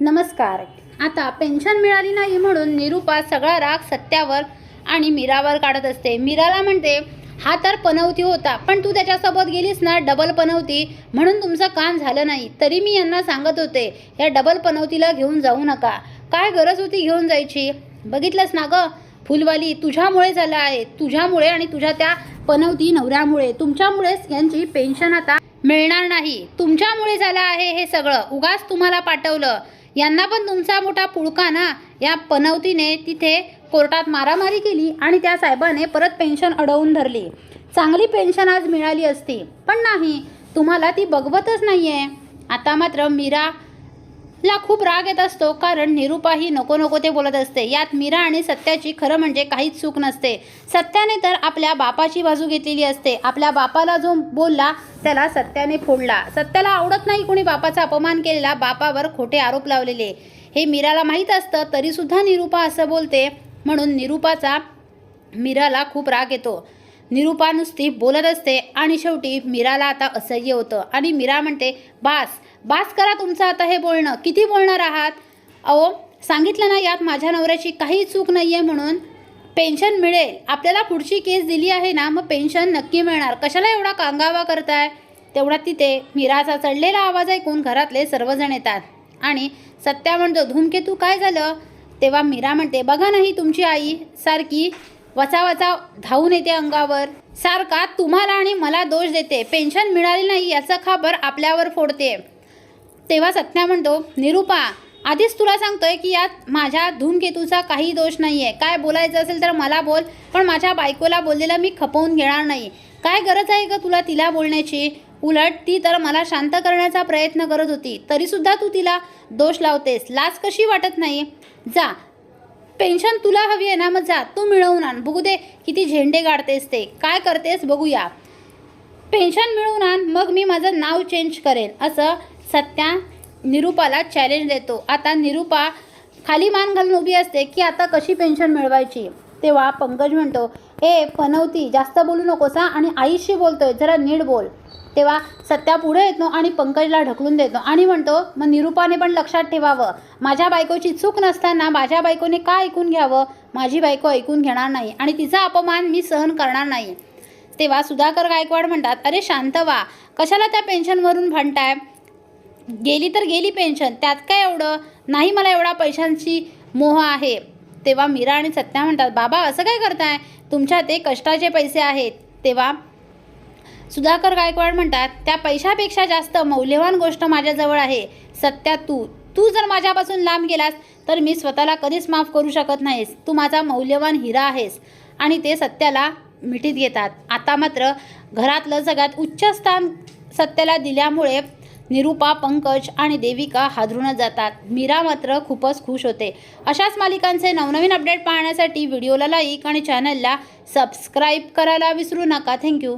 नमस्कार. आता पेन्शन मिळाली नाही म्हणून निरुपा सगळा राग सत्यावर आणि मीरावर काढत असते. मीराला म्हणते हा तर पनवती होता पण तू त्याच्यासोबत गेलीस ना डबल पनवती म्हणून तुमचं काम झालं नाही. तरी मी यांना सांगत होते या डबल पनवतीला घेऊन जाऊ नका. काय गरज होती घेऊन जायची? बघितलंस ना गं? फुलवाली तुझ्यामुळे झालं आहे. तुझ्यामुळे आणि तुझ्या त्या पनवती नवऱ्यामुळे. तुमच्यामुळेच यांची पेन्शन आता मिळणार नाही. तुमच्यामुळे झालं आहे हे सगळं. उगाच तुम्हाला पाठवलं. यांना पण तुमचा मोठा पुळका ना. या पनवतीने तिथे कोर्टात मारामारी केली आणि त्या साहेबाने परत पेन्शन अडवून धरली. चांगली पेन्शन आज मिळाली असती. पण नाही तुम्हाला ती बघवतच नाही आहे आता मात्र मीरा ला खूप राग येत असतो कारण निरुपाही नको नको ते बोलत असते. यात मीरा आणि सत्याची खरं म्हणजे काहीच चूक नसते. सत्याने तर आपल्या बापाची बाजू घेतलेली असते. आपल्या बापाला जो बोलला त्याला सत्याने फोडला. सत्याला आवडत नाही कोणी बापाचा अपमान केलेला बापावर खोटे आरोप लावलेले. हे मीराला माहीत असतं तरीसुद्धा निरुपा असं बोलते. म्हणून निरुपाचा मीराला खूप राग येतो. निरुपा नुसती बोलत असते. आणि शेवटी मीराला आता असह्य होतं. आणि मीरा म्हणते बास बास करा तुमचं आता हे बोलणं. किती बोलणार आहात? अहो सांगितलं ना यात माझ्या नवऱ्याची काही चूक नाही आहे म्हणून. पेन्शन मिळेल. आपल्याला पुढची केस दिली आहे ना मग पेन्शन नक्की मिळणार. कशाला एवढा कांगावा करताय? तेवढ्यात तिथे मीराचा चढलेला आवाज ऐकून घरातले सर्वजण येतात. आणि सत्या म्हणतो धूमकेतू काय झालं? तेव्हा मीरा म्हणते बघा नाही तुमची आई सारखी वचा वचा धावून येते अंगावर. सारखा तुम्हाला आणि मला दोष देते. पेन्शन मिळाली नाही याचा खाबर आपल्यावर फोडते. तेव्हा सत्या म्हणतो निरुपा आधीच तुला सांगतोय की यात माझ्या धूमकेतूचा काही दोष नाही आहे काय बोलायचं असेल तर मला बोल पण माझ्या बायकोला बोललेलं मी खपवून घेणार नाही. काय गरज आहे का तुला तिला बोलण्याची? उलट ती तर मला शांत करण्याचा प्रयत्न करत होती. तरीसुद्धा तू तिला दोष लावतेस. लाज कशी वाटत नाही? जा पेन्शन तुला हवी आहे ना मग जा तू मिळवून आण. बघू दे किती झेंडे गाडतेस ते. काय करतेस बघूया. पेन्शन मिळवून आण मग मी माझं नाव चेंज करेन. असं सत्या निरुपाला चॅलेंज देतो. आता निरुपा खाली मान घालून उभी असते की आता कशी पेन्शन मिळवायची? तेव्हा पंकज म्हणतो ए पनवती जास्त बोलू नकोस हा आणि आईशी बोलतोय जरा नीड बोल. तेव्हा सत्या पुढे येतो आणि पंकजला ढकलून देतो. आणि म्हणतो मग निरुपाने पण लक्षात ठेवावं. माझ्या बायकोची चूक नसताना माझ्या बायकोने का ऐकून घ्यावं? माझी बायको ऐकून घेणार नाही आणि तिचा अपमान मी सहन करणार नाही. तेव्हा सुधाकर गायकवाड म्हणतात अरे शांत व्हा कशाला त्या पेन्शनवरून भांडताय? गेली तर गेली पेन्शन त्यात काय एवढं? नाही मला एवढा पैशांची मोह आहे. तेव्हा मीरा आणि सत्या म्हणतात बाबा असं काय करताय? तुमच्या ते कष्टाचे पैसे आहेत. तेव्हा सुधाकर गायकवाड म्हणतात त्या पैशापेक्षा जास्त मौल्यवान गोष्ट माझ्याजवळ आहे. सत्या तू तू जर माझ्यापासून लांब गेलास तर मी स्वतःला कधीच माफ करू शकत नाहीस. तू माझा मौल्यवान हिरा आहेस. आणि ते सत्याला मिठीत घेतात. आता मात्र घरातलं सगळ्यात उच्च स्थान सत्याला दिल्यामुळे निरुपा पंकज आणि देविका हादरूनच जातात. मीरा मात्र खूपच खुश होते. अशाच मालिकांचे नवनवीन अपडेट पाहण्यासाठी व्हिडिओला लाईक आणि चॅनलला सबस्क्राईब करायला विसरू नका. थँक्यू